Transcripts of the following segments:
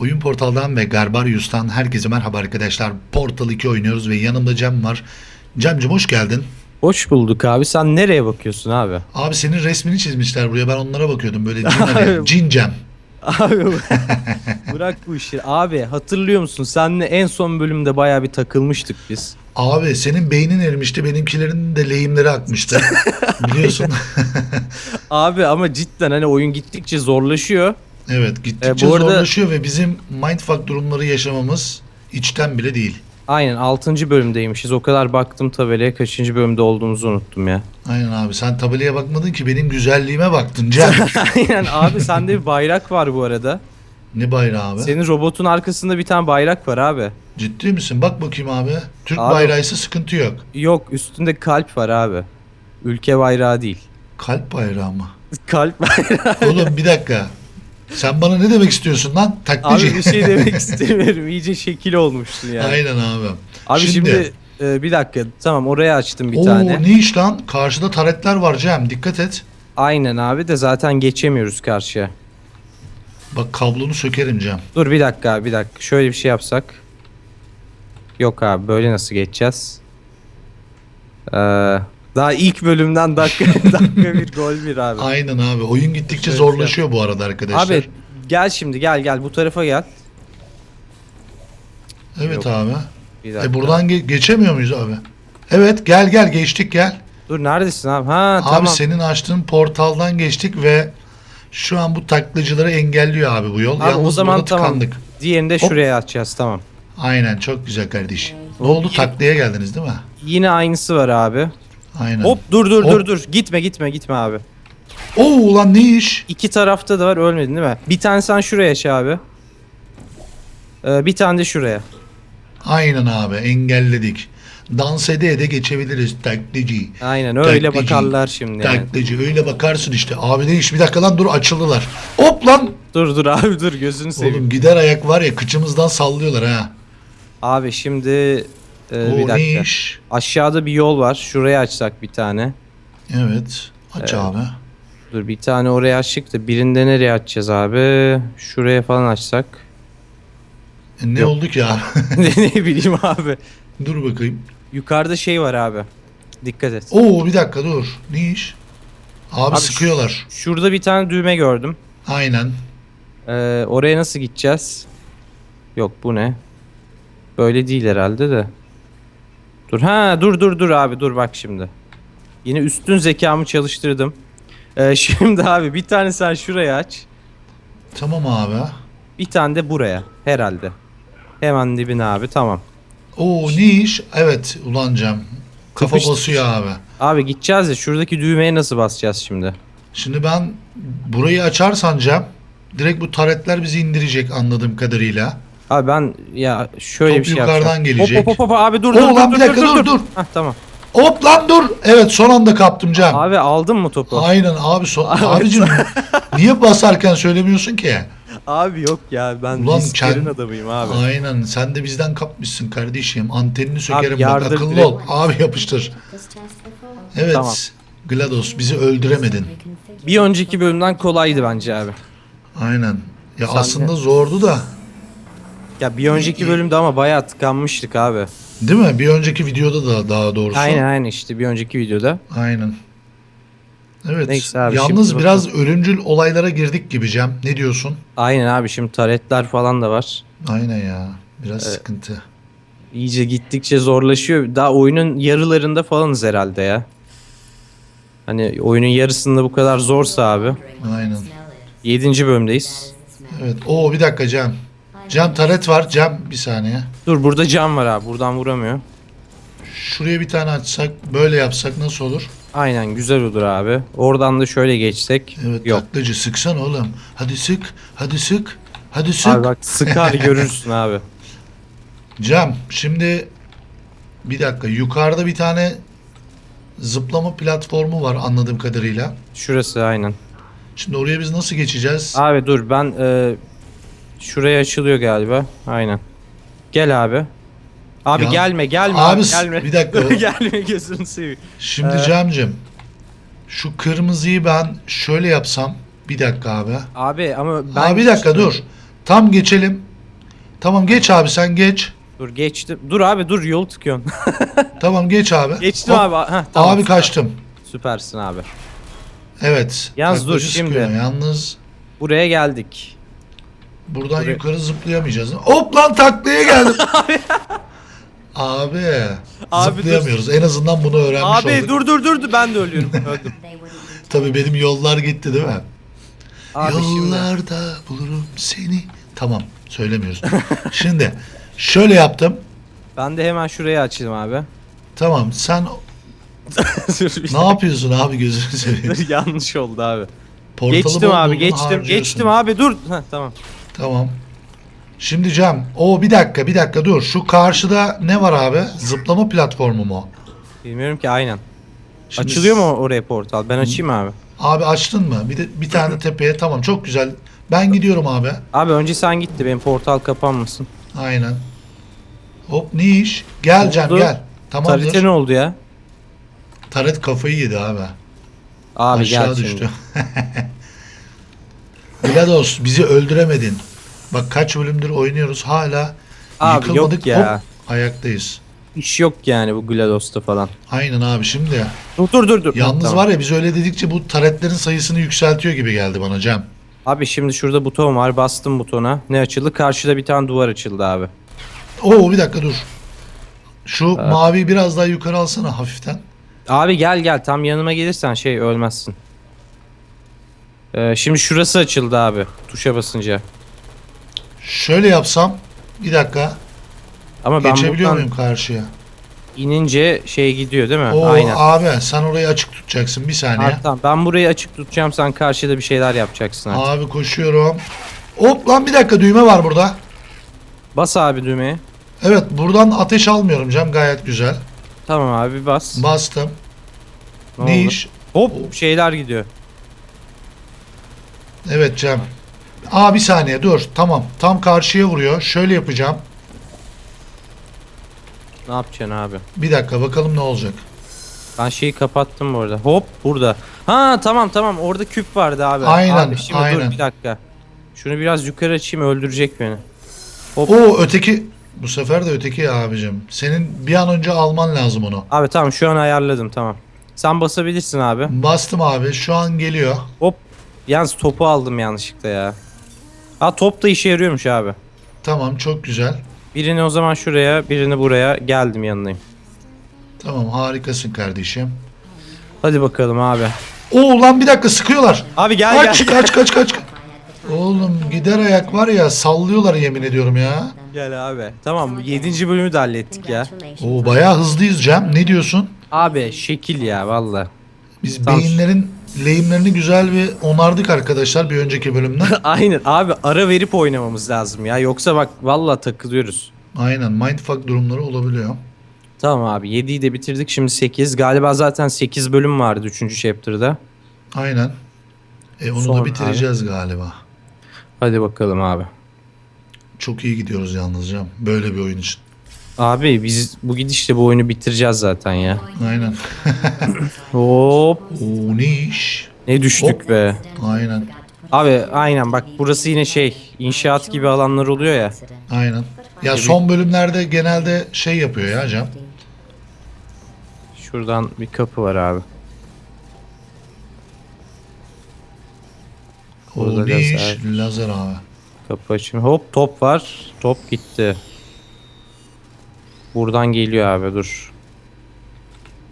Oyun Portal'dan ve Garbarius'tan herkese merhaba arkadaşlar. Portal 2 oynuyoruz ve yanımda Cem var. Cem'cim hoş geldin. Hoş bulduk abi. Sen nereye bakıyorsun abi? Abi senin resmini çizmişler buraya. Ben onlara bakıyordum böyle cin, hani, cin Cem. Abi bırak bu işi. Abi hatırlıyor musun? Seninle en son bölümde bayağı bir takılmıştık biz. Abi senin beynin erimişti. Benimkilerin de lehimleri akmıştı. Biliyorsun. Abi ama cidden hani oyun gittikçe zorlaşıyor. Evet gittikçe E, bu arada- zorlaşıyor ve bizim mindfuck durumları yaşamamız içten bile değil. Aynen 6. bölümdeymişiz. O kadar baktım tabelaya kaçıncı bölümde olduğumuzu unuttum ya. Aynen abi sen tabelaya bakmadın ki benim güzelliğime baktın Cem. Aynen abi sende bir bayrak var bu arada. ne bayrağı abi? Senin robotun arkasında bir tane bayrak var abi. Ciddi misin? Bak bakayım abi. Türk Abi- bayrağıysa sıkıntı yok. Yok üstünde kalp var abi. Ülke bayrağı değil. Kalp bayrağı mı? Kalp bayrağı. Oğlum bir dakika. Sen bana ne demek istiyorsun lan? Taklici. Abi bir şey demek istemiyorum. İyice şekil olmuşsun yani. Aynen abi. Abi şimdi, e, bir dakika tamam oraya açtım bir Oo, tane. ne iş lan? Karşıda taretler var Cem. Dikkat et. Aynen abi de zaten geçemiyoruz karşıya. Bak kablonu sökerim Cem. Dur bir dakika abi bir dakika. Şöyle bir şey yapsak. Yok abi böyle nasıl geçeceğiz? Ee, daha ilk bölümden dakika dakika bir gol bir abi. Aynen abi. Oyun gittikçe Şöyle zorlaşıyor bu arada arkadaşlar. Abi gel şimdi gel gel bu tarafa gel. evet yok. abi. Bir dakika. E buradan ge- geçemiyor muyuz abi? Evet gel gel geçtik gel. Dur neredesin abi? Ha abi tamam. senin açtığın portaldan geçtik ve şu an bu taklacıları engelliyor abi bu yol. Abi Yalnız o zaman burada tamam. tıkandık. Diğerini de Hop. şuraya açacağız tamam. Aynen çok güzel kardeş. Ne oldu taklaya geldiniz değil mi? Yine aynısı var abi. Aynen. Hop dur dur Hop. dur dur. Gitme gitme gitme abi. Oo ulan ne iş? İki tarafta da var ölmedin değil mi? Bir tane sen şuraya aç abi. Ee, bir tane de şuraya. Aynen abi engelledik. Dans ede ede geçebiliriz taklacı. Aynen öyle Taklacı, bakarlar şimdi yani. Taklacı öyle bakarsın işte. Abi ne iş bir dakika lan dur açıldılar. Hop lan. Dur dur abi dur gözünü seveyim. Oğlum gider ayak var ya kıçımızdan sallıyorlar ha. Abi şimdi e, Oo bir ne dakika. iş? Aşağıda bir yol var. Şuraya açsak bir tane. Evet aç abi. Dur bir tane oraya açtık da birinde nereye açacağız abi? Şuraya falan açsak. E, ne Yok. oldu ki abi? ne bileyim abi. dur bakayım. Yukarıda şey var abi. Dikkat et. Oo bir dakika dur. Ne iş? Abi, Abi sıkıyorlar. Şurada bir tane düğme gördüm. Aynen. Ee, oraya nasıl gideceğiz? Yok bu ne? Böyle değil herhalde de. Dur ha dur dur dur abi dur bak şimdi. Yine üstün zekamı çalıştırdım. Ee, şimdi abi bir tane sen şuraya aç. Tamam abi. Bir tane de buraya herhalde. Hemen dibine abi tamam. Oo ne iş? Evet ulan Cem. Kafa Kapıştık. basıyor abi. Abi gideceğiz ya şuradaki düğmeye nasıl basacağız şimdi? Şimdi ben burayı açarsan Cem direkt bu taretler bizi indirecek anladığım kadarıyla. Abi ben ya şöyle Top bir şey yukarıdan yapacağım. gelecek. Hop hop hop hop abi dur Oo, dur lan dur bir dur dakika, dur dur, dur. Hah tamam. Hop lan dur. Evet son anda kaptım Cem. Abi aldın mı topu? Aynen abi so abicim niye basarken söylemiyorsun ki? Abi yok ya ben Ulan risklerin kend- adamıyım abi. Aynen sen de bizden kapmışsın kardeşim. Antenini sökerim bak yardır akıllı direkt. ol. Abi yapıştır. Evet. Tamam. GLaDOS bizi öldüremedin. Bir önceki bölümden kolaydı bence abi. Aynen. Ya Sen aslında zordu da. Ya bir önceki bölümde ama bayağı tıkanmıştık abi. Değil mi? Bir önceki videoda da daha doğrusu. Aynen aynen işte bir önceki videoda. Aynen. Evet. Neyse abi, Yalnız biraz ölümcül olaylara girdik gibi Cem. Ne diyorsun? Aynen abi şimdi taretler falan da var. Aynen ya. Biraz sıkıntı. İyice gittikçe zorlaşıyor. Daha oyunun yarılarında falanız herhalde ya. Hani oyunun yarısında bu kadar zorsa abi. Aynen. 7. bölümdeyiz. Evet. Oo bir dakika Cem. Cem taret var. Cem bir saniye. Dur burada cam var abi. Buradan vuramıyor. Şuraya bir tane açsak böyle yapsak nasıl olur? Aynen güzel olur abi. Oradan da şöyle geçsek. Evet Yok. taklacı sıksan oğlum. Hadi sık. Hadi sık. Hadi sık. Abi bak sıkar görürsün abi. Cem şimdi bir dakika yukarıda bir tane zıplama platformu var anladığım kadarıyla. Şurası aynen. Şimdi oraya biz nasıl geçeceğiz? Abi dur ben e, şuraya açılıyor galiba. Aynen. Gel abi. Abi Ya- gelme gelme Abi, abi, gelme. bir dakika. gelme gözünü seveyim. Şimdi Ee, Cem'cim şu kırmızıyı ben şöyle yapsam bir dakika abi. Abi ama ben Abi bir dakika dur. Tam geçelim. Tamam geç abi sen geç. Dur geçtim. Dur abi dur yol tıkıyorsun. Tamam geç abi. Geçtim Hop. abi. Heh, tamam, abi süper. kaçtım. Süpersin abi. Evet. Yalnız dur, taklacı şimdi. sıkıyor. Yalnız Buraya geldik. Buradan Buraya- yukarı zıplayamayacağız. Hop lan taklaya geldim. abi. Abi zıplayamıyoruz. En azından bunu öğrenmiş Abi olduk. dur dur dur dur ben de ölüyorum. Öldüm. Tabii benim yollar gitti değil mi? Abi. Yollarda bulurum seni. Tamam söylemiyoruz. şimdi şöyle yaptım. Ben de hemen şurayı açayım abi. Tamam sen Dur, bir ne yapıyorsun abi gözünü seveyim. Yanlış oldu abi. Portalı geçtim bol abi buldun, geçtim. harcıyorsun. Geçtim abi dur. Heh, tamam. Tamam. Şimdi Cem. O bir dakika bir dakika dur. Şu karşıda ne var abi? Zıplama platformu mu? Bilmiyorum ki aynen. Şimdi Açılıyor mu oraya portal? Ben açayım abi. Abi açtın mı? Bir de bir tane tepeye tamam çok güzel. Ben gidiyorum abi. Abi önce sen gitti benim portal kapanmasın. Aynen. Hop ne iş? Gel Cem oldu? gel. Tamamdır. Tarite ne oldu ya? Taret kafayı yedi abi. Abi Aşağı gel düştü. Bilados bizi öldüremedin. Bak kaç bölümdür oynuyoruz hala Abi yok yıkılmadık ya. hop ayaktayız. İş yok yani bu GLaDOS'ta falan. Aynen abi şimdi. Dur dur dur. dur. Yalnız Tamam. var ya biz öyle dedikçe bu taretlerin sayısını yükseltiyor gibi geldi bana Cem. Abi şimdi şurada buton var. Bastım butona. Ne açıldı? Karşıda bir tane duvar açıldı abi. Oo bir dakika dur. Şu mavi biraz daha yukarı alsana hafiften. Abi gel gel tam yanıma gelirsen şey ölmezsin. Ee, şimdi şurası açıldı abi. Tuşa basınca. Şöyle yapsam bir dakika Ama ben geçebiliyor buradan muyum karşıya? inince şey gidiyor değil mi? Oo Aynen. abi sen orayı açık tutacaksın bir saniye. Abi, tamam. Ben burayı açık tutacağım. Sen karşıda bir şeyler yapacaksın artık. Abi koşuyorum. Hop lan bir dakika düğme var burada. Bas abi düğmeye. Evet buradan ateş almıyorum Cem gayet güzel. Tamam abi bas. Bastım. Ne ne oldu? iş? Hop şeyler gidiyor. Evet Cem. Aa bir saniye dur. Tamam. Tam karşıya vuruyor. Şöyle yapacağım. Ne yapacaksın abi? Bir dakika bakalım ne olacak. Ben şeyi kapattım bu arada. Hop burada. Ha tamam tamam orada küp vardı abi. Aynen, Abi şimdi aynen. dur bir dakika. Şunu biraz yukarı açayım öldürecek beni. Hop. O öteki bu sefer de öteki ya abicim. Senin bir an önce alman lazım onu. Abi tamam şu an ayarladım tamam. Sen basabilirsin abi. Bastım abi. Şu an geliyor. Hop. Yalnız topu aldım yanlışlıkla ya. Ha top da işe yarıyormuş abi. Tamam çok güzel. Birini o zaman şuraya birini buraya geldim yanındayım. Tamam harikasın kardeşim. Hadi bakalım abi. Oo lan bir dakika sıkıyorlar. Abi gel Kaç gel. kaç kaç kaç. Oğlum gider ayak var ya sallıyorlar yemin ediyorum ya. Gel abi. Tamam 7. bölümü de hallettik ya. Oo bayağı hızlıyız Cem. Ne diyorsun? Abi şekil ya valla. Biz Tamam. beyinlerin lehimlerini güzel bir onardık arkadaşlar bir önceki bölümden. Aynen abi ara verip oynamamız lazım ya. Yoksa bak valla takılıyoruz. Aynen mindfuck durumları olabiliyor. Tamam abi 7'yi de bitirdik şimdi 8. Galiba zaten 8 bölüm vardı 3. chapter'da. Aynen. E onu Sonra da bitireceğiz galiba. Hadi bakalım abi. Çok iyi gidiyoruz yalnız Cem. Böyle bir oyun için. Abi biz bu gidişle bu oyunu bitireceğiz zaten ya. Aynen. Hop. Oo ne iş? Ne düştük Hop. be. Aynen. Abi aynen bak burası yine şey inşaat gibi alanlar oluyor ya. Aynen. Ya son bölümlerde genelde şey yapıyor ya Cem. Şuradan bir kapı var abi. Burada O ne iş? lazer. Lazer abi. Kapı açayım. Hop top var. Top gitti. Buradan geliyor abi dur.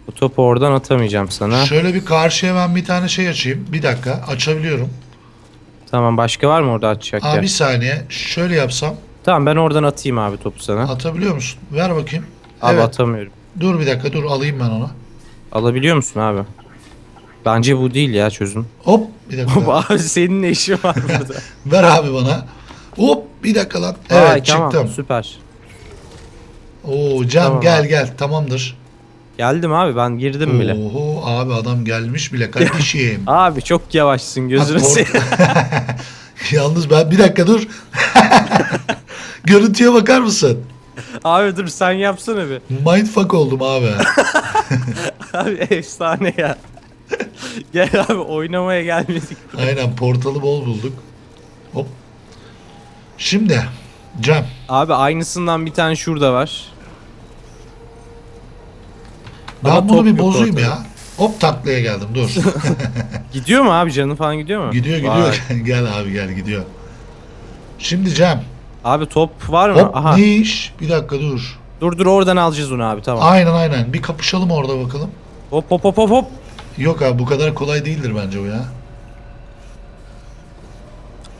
Bu topu oradan atamayacağım sana. Şöyle bir karşıya ben bir tane şey açayım. Bir dakika açabiliyorum. Tamam başka var mı orada atacak Abi yer? bir saniye. Şöyle yapsam Tamam ben oradan atayım abi topu sana. atabiliyor musun? Ver bakayım. Abi evet. atamıyorum. Dur bir dakika dur alayım ben onu. Alabiliyor musun abi? Bence bu değil ya çözüm. Hop bir dakika. Hop abi senin ne işin var burada? Ver abi bana. Hop bir dakika lan. Evet Ay, çıktım. Tamam süper. Oo Cem Tamam gel abi. gel tamamdır. Geldim abi ben girdim bile. Oho abi adam gelmiş bile kardeşim. Abi çok yavaşsın gözünü Bak, seveyim. Yalnız ben bir dakika dur. Görüntüye bakar mısın? abi dur sen yapsana bir. Mindfuck oldum abi. Abi efsane ya. Gel abi oynamaya gelmedik. Aynen portalı bol bulduk. Hop. Şimdi Cem Abi aynısından bir tane şurada var. Ben bunu bir ortada. ya. Hop taklaya geldim dur. Gidiyor mu abi canın falan gidiyor mu? gidiyor gidiyor. gel abi gel gidiyor. Şimdi Cem. Abi top var mı? Hop Aha. ne iş? Bir dakika dur. Dur dur oradan alacağız onu abi tamam. Aynen aynen. Bir kapışalım orada bakalım. Hop hop hop hop hop. Yok abi bu kadar kolay değildir bence o ya.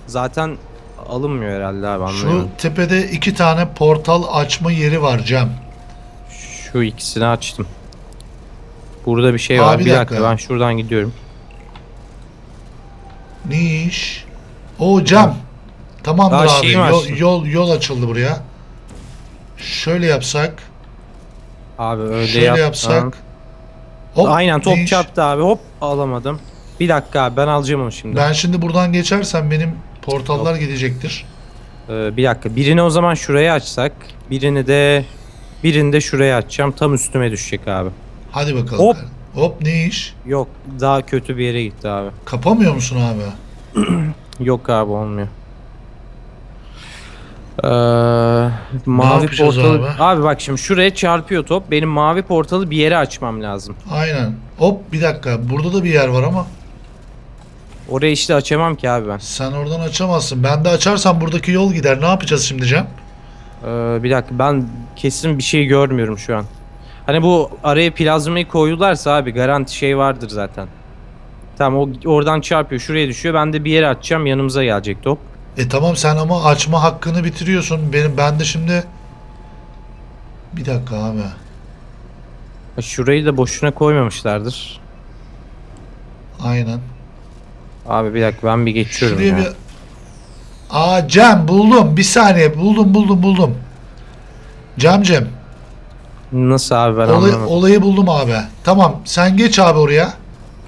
Zaten alınmıyor herhalde abi Şu anlıyorum. tepede iki tane portal açma yeri var Cem. Şu ikisini açtım. Burada bir şey Aa, var. bir bir dakika. dakika. ben şuradan gidiyorum. Ne iş? O Cem. Tamamdır Daha abi. şeyi mi Yol, açtın? yol yol açıldı buraya. Şöyle yapsak. Abi öyle şöyle yap. yapsak. Hop, Aynen top ne iş? çarptı abi. Hop alamadım. Bir dakika abi ben alacağım onu şimdi. Ben şimdi buradan geçersem benim portallar gidecektir. Ee, bir dakika. Birini o zaman şuraya açsak. Birini de birini de şuraya açacağım. Tam üstüme düşecek abi. Hadi bakalım. Hop. Hop ne iş? Yok daha kötü bir yere gitti abi. Kapamıyor musun abi? Yok abi olmuyor. Ee, mavi yapacağız portalı abi? abi? bak şimdi şuraya çarpıyor top. Benim mavi portalı bir yere açmam lazım. Aynen. Hop bir dakika. Burada da bir yer var ama Orayı işte açamam ki abi ben. sen oradan açamazsın. Ben de açarsam buradaki yol gider. Ne yapacağız şimdi Cem? Ee, bir dakika ben kesin bir şey görmüyorum şu an. Hani bu araya plazmayı koydularsa abi garanti şey vardır zaten. Tamam o oradan çarpıyor şuraya düşüyor. Ben de bir yere atacağım yanımıza gelecek top. E tamam sen ama açma hakkını bitiriyorsun. Benim ben de şimdi bir dakika abi. Şurayı da boşuna koymamışlardır. Aynen. Abi bir dakika ben bir geçiyorum Şuraya ya. bir Aa Cem buldum. Bir saniye. Buldum buldum buldum. Cem Cem. Nasıl abi ben Olay- anlamadım. olayı buldum abi. Tamam sen geç abi oraya.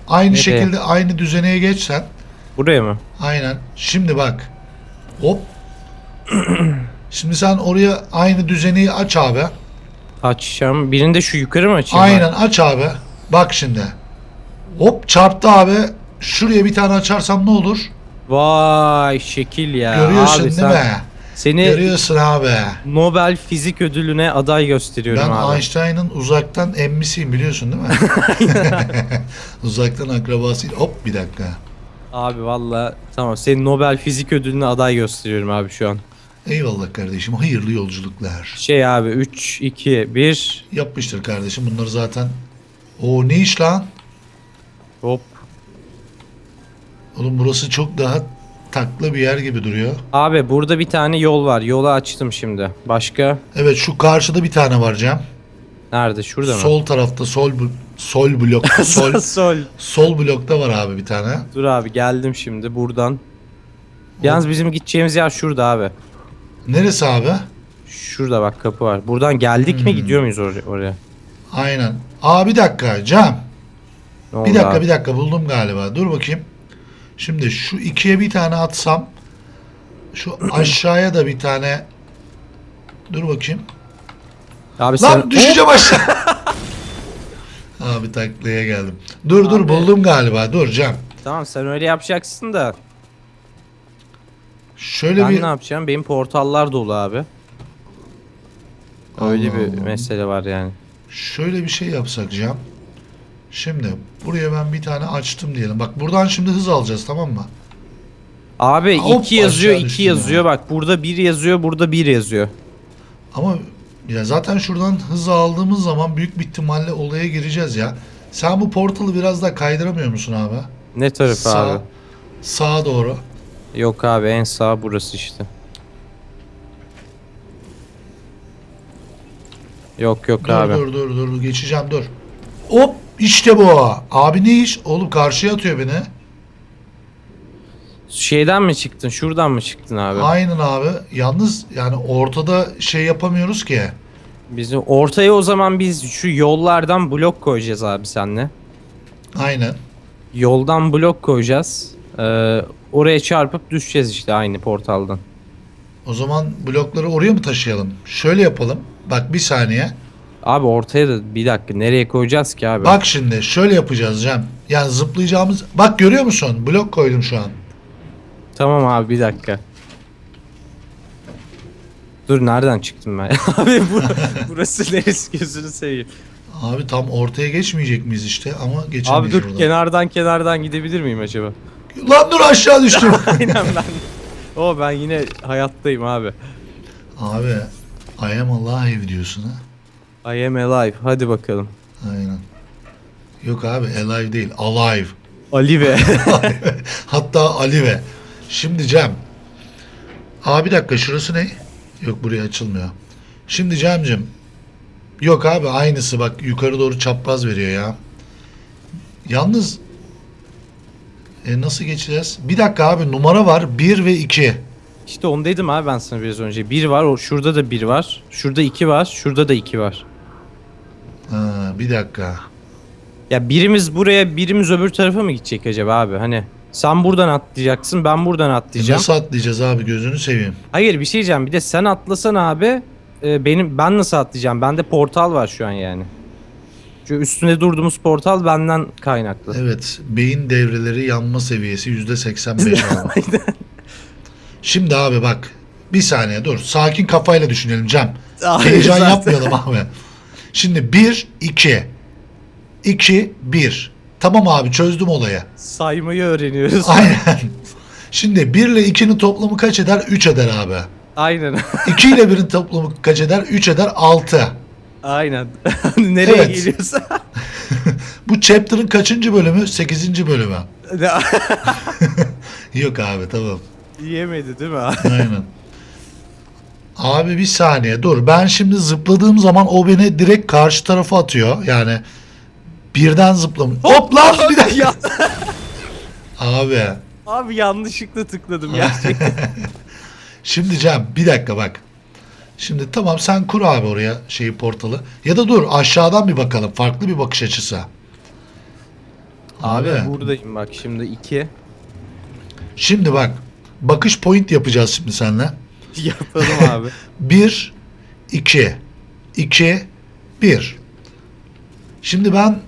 Aynı Nereye? şekilde aynı düzeneye geç sen. Buraya mı? Aynen. Şimdi bak. Hop. Şimdi sen oraya aynı düzeneyi aç abi. Açacağım. Birinde şu yukarı mı açayım? Aynen aç abi. Bak şimdi. Hop çarptı abi. Şuraya bir tane açarsam ne olur? Vay şekil ya. Görüyorsun abi, değil sen- mi? Seni Görüyorsun abi. Nobel Fizik Ödülüne aday gösteriyorum Ben abi. Einstein'ın uzaktan emmisiyim biliyorsun değil mi? uzaktan akrabasıyım. Hop bir dakika. Abi valla tamam seni Nobel Fizik Ödülüne aday gösteriyorum abi şu an. Eyvallah kardeşim. Hayırlı yolculuklar. Şey abi 3, 2, 1 Yapmıştır kardeşim. Bunları zaten. O ne iş lan? hop. Oğlum burası çok daha taklı bir yer gibi duruyor. Abi burada bir tane yol var. Yolu açtım şimdi. Başka? Evet şu karşıda bir tane var Cem. Nerede? Şurada mı? Sol tarafta sol bu- sol blokta sol Sol. sol blokta var abi bir tane. Dur abi geldim şimdi buradan. Yalnız bizim gideceğimiz yer şurada abi. Neresi abi? Şurada bak kapı var. Buradan geldik mi Hmm. gidiyor muyuz or- oraya? Aynen. Aa bir dakika Cem. Ne oldu Bir dakika abi? bir dakika buldum galiba. Dur bakayım. Şimdi şu ikiye bir tane atsam şu aşağıya da bir tane Dur bakayım. Abi Lan sen... düşeceğim aşağı. Abi taklaya geldim. Dur dur Abi. buldum galiba. Dur Cem. Tamam sen öyle yapacaksın da. Şöyle ben bir ne yapacağım? Benim portallar dolu abi. Öyle Allah bir Allah. mesele var yani. şöyle bir şey yapsak Cem. Şimdi buraya ben bir tane açtım diyelim. Bak buradan şimdi hız alacağız tamam mı? Abi Hop, 2 yazıyor, aşağı 2 düştüm yazıyor. ya. Bak burada 1 yazıyor, burada 1 yazıyor. Ama ya zaten şuradan hız aldığımız zaman büyük bir ihtimalle olaya gireceğiz ya. Sen bu portalı biraz daha kaydıramıyor musun abi? Ne tarafı Sağ- abi? Sağa doğru. Yok abi en sağ burası işte. Yok yok Dur abi. dur dur dur geçeceğim dur. Hop işte bu. Abi ne iş? Oğlum karşıya atıyor beni. Şeyden mi çıktın? Şuradan mı çıktın abi? Aynen abi. Yalnız yani ortada şey yapamıyoruz ki. Bizim ortaya o zaman biz şu yollardan blok koyacağız abi senle. Aynen. Yoldan blok koyacağız. Ee, oraya çarpıp düşeceğiz işte aynı portaldan. O zaman blokları oraya mı taşıyalım? Şöyle yapalım. Bak bir saniye. Abi ortaya da bir dakika nereye koyacağız ki abi? Bak şimdi şöyle yapacağız Cem. Yani zıplayacağımız... Bak görüyor musun? Blok koydum şu an. Tamam abi bir dakika. Dur nereden çıktım ben? Abi bu, burası neresi gözünü seveyim. Abi tam ortaya geçmeyecek miyiz işte ama geçemeyiz Abi dur buradan. kenardan kenardan gidebilir miyim acaba? Lan dur aşağı düştüm. Aynen ben. O ben yine hayattayım abi. abi I am alive diyorsun ha. I am alive. Hadi bakalım. Aynen. Yok abi alive değil alive. Ali ve Hatta Alive. Şimdi Cem. Aa bir dakika şurası ne? Yok buraya açılmıyor. Şimdi Cem'cim. Yok abi aynısı bak yukarı doğru çapraz veriyor ya. Yalnız e, nasıl geçeceğiz? Bir dakika abi numara var 1 ve 2. işte onu dedim abi ben sana biraz önce. Bir var, o şurada da bir var. Şurada iki var, şurada da iki var. Ha, bir dakika. Ya birimiz buraya, birimiz öbür tarafa mı gidecek acaba abi? Hani sen buradan atlayacaksın, ben buradan E, atlayacağım. nasıl atlayacağız abi gözünü seveyim. Hayır bir şey diyeceğim. Bir de sen atlasan abi, e, benim ben nasıl atlayacağım? Bende portal var şu an yani. Şu üstünde durduğumuz portal benden kaynaklı. Evet beyin devreleri yanma seviyesi %85 abi. Şimdi abi bak bir saniye dur sakin kafayla düşünelim Cem. Abi Heyecan zaten- yapmayalım abi. Şimdi 1 2 2 1. Tamam abi çözdüm olayı. Saymayı öğreniyoruz. Aynen. Şimdi 1 ile 2'nin toplamı kaç eder? 3 eder abi. Aynen. 2 ile 1'in toplamı kaç eder? 3 eder 6. Aynen. Nereye Evet. geliyorsa. Bu chapter'ın kaçıncı bölümü? 8. bölümü. Yok abi tamam. Yiyemedi değil mi? Aynen. Abi bir saniye dur. Ben şimdi zıpladığım zaman o beni direkt karşı tarafa atıyor. Yani birden zıplam. Hop lan bir dakika. Ya- Abi abi yanlışlıkla tıkladım gerçekten. şimdi Cem bir dakika bak. Şimdi tamam sen kur abi oraya şeyi portalı. Ya da dur aşağıdan bir bakalım. Farklı bir bakış açısı. abi Abi buradayım bak şimdi iki. şimdi bak. Bakış point yapacağız şimdi seninle. Yapalım abi. 1 2 2 1 Şimdi ben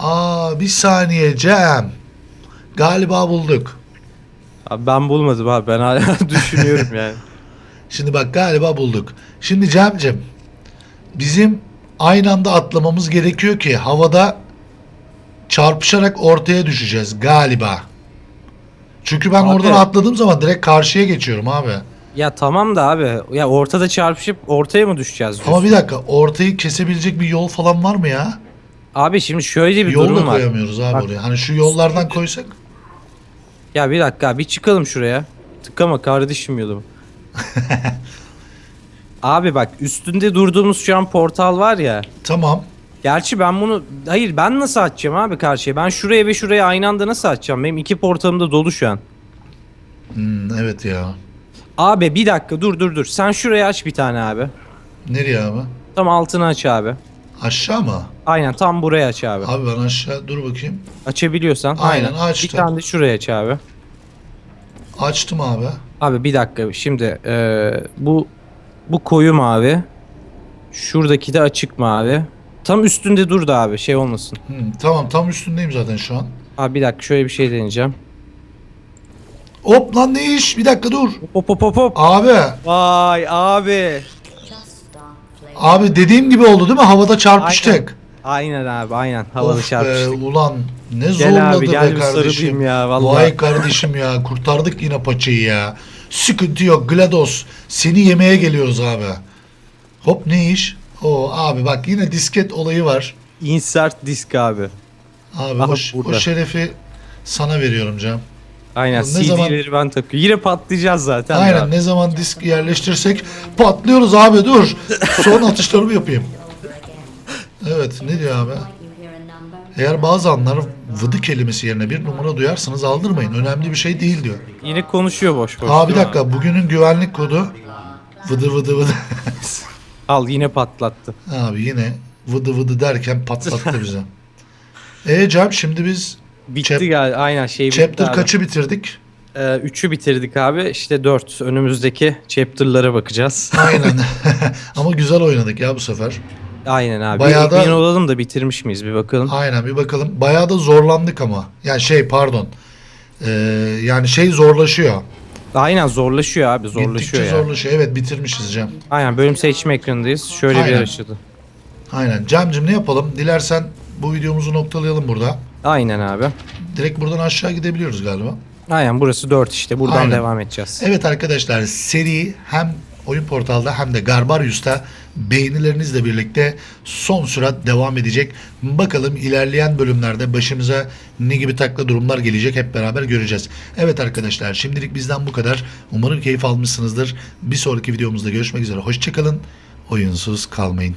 Aa bir saniye Cem. Galiba bulduk. Abi ben bulmadım abi ben hala düşünüyorum yani. Şimdi bak galiba bulduk. Şimdi Cem'cim bizim aynı anda atlamamız gerekiyor ki havada çarpışarak ortaya düşeceğiz galiba. Çünkü ben Abi- oradan atladığım zaman direkt karşıya geçiyorum abi. Ya tamam da abi ya ortada çarpışıp ortaya mı düşeceğiz Ama bir dakika ortayı kesebilecek bir yol falan var mı ya? Abi şimdi şöyle bir Yol da durum var. koyamıyoruz abi Bak- oraya. Hani şu yollardan koysak. Ya bir dakika bir çıkalım şuraya. Tıkama kardeşim yolumu. abi bak üstünde durduğumuz şu an portal var ya. Tamam. Gerçi ben bunu hayır ben nasıl açacağım abi karşıya? Ben şuraya ve şuraya aynı anda nasıl açacağım? Benim iki portalım da dolu şu an. Hmm, evet ya. Abi bir dakika dur dur dur. Sen şuraya aç bir tane abi. Nereye abi? Tam altını aç abi. Aşağı mı? Aynen tam buraya aç abi. Abi ben aşağı dur bakayım. Açabiliyorsan. Aynen, Bir açtım. tane de şuraya aç abi. Açtım abi. Abi bir dakika şimdi eee, bu bu koyu mavi. Şuradaki de açık mavi. Tam üstünde dur da abi şey olmasın. Hmm, tamam tam üstündeyim zaten şu an. Abi bir dakika şöyle bir şey deneyeceğim. Hop lan ne iş? Bir dakika dur. Hop hop hop hop. Abi. Vay abi. Abi dediğim gibi oldu değil mi? Havada çarpıştık. Aynen abi aynen havalı Of çarpıştık. be ulan ne Gel zorladı abi be gel kardeşim. ya vallahi. Vay kardeşim ya kurtardık yine paçayı ya. Sıkıntı yok GLaDOS. Seni yemeye geliyoruz abi. Hop ne iş? Oo abi bak yine disket olayı var. Insert disk abi. Abi Aha, o, o şerefi sana veriyorum Cem. Aynen Ne CD'leri zaman- ben takıyorum. Yine patlayacağız zaten. Aynen abi. ne zaman disk yerleştirsek patlıyoruz abi dur. Son atışlarımı yapayım. Evet ne diyor abi? Eğer bazı anlar vıdı kelimesi yerine bir numara duyarsanız aldırmayın. Önemli bir şey değil diyor. Yine konuşuyor boş boş. Aa bir dakika bugünün güvenlik kodu vıdı vıdı vıdı. Al yine patlattı. abi yine vıdı vıdı derken patlattı bize. E Cem şimdi biz Bitti Chap- galiba. Aynen şey bitti chapter abi. kaçı bitirdik? Ee, üçü bitirdik abi. İşte dört. Önümüzdeki chapter'lara bakacağız. Aynen. Ama güzel oynadık ya bu sefer. Aynen abi. Bayağı da- emin olalım da bitirmiş miyiz bir bakalım. Aynen bir bakalım. Bayağı da zorlandık ama. Yani şey pardon. Ee, yani şey zorlaşıyor. Aynen zorlaşıyor abi zorlaşıyor Gittikçe ya. zorlaşıyor. Evet bitirmişiz Cem. Aynen bölüm seçme ekranındayız. Şöyle bir Aynen. başladı. Aynen. Cem'cim ne yapalım? Dilersen bu videomuzu noktalayalım burada. Aynen abi. Direkt buradan aşağı gidebiliyoruz galiba. Aynen burası 4 işte. Buradan Aynen. devam edeceğiz. Evet arkadaşlar seri hem Oyun Portal'da hem de Garbarius'ta beğenilerinizle birlikte son sürat devam edecek. Bakalım ilerleyen bölümlerde başımıza ne gibi takla durumlar gelecek hep beraber göreceğiz. Evet arkadaşlar şimdilik bizden bu kadar. Umarım keyif almışsınızdır. Bir sonraki videomuzda görüşmek üzere. Hoşçakalın. Oyunsuz kalmayın.